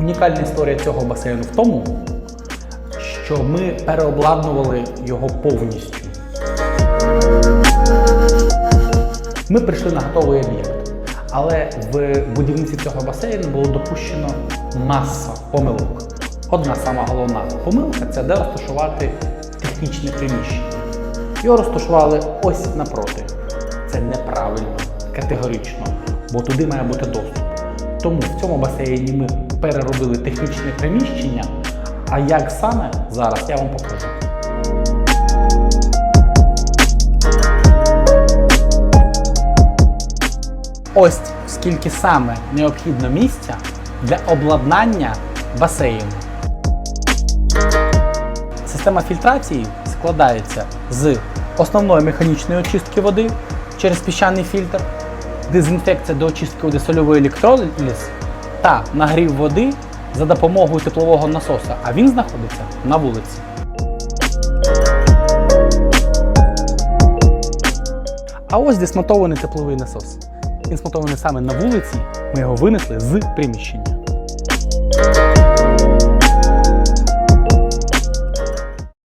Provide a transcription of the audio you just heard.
Унікальна історія цього басейну в тому, що ми переобладнували його повністю. Ми прийшли на готовий об'єкт, але в будівництві цього басейну було допущено маса помилок. Одна сама головна помилка це де розташувати технічне приміщення. Його розташували ось напроти. Це неправильно, категорично, бо туди має бути доступ. Тому в цьому басейні ми переробили технічне приміщення. А як саме зараз я вам покажу. Ось скільки саме необхідно місця для обладнання басейну. Система фільтрації складається з основної механічної очистки води через піщаний фільтр, дезінфекція до очистки води сольовий електроліз та нагрів води за допомогою теплового насоса, а він знаходиться на вулиці. А ось де смонтований тепловий насос. Він смонтований саме на вулиці, ми його винесли з приміщення.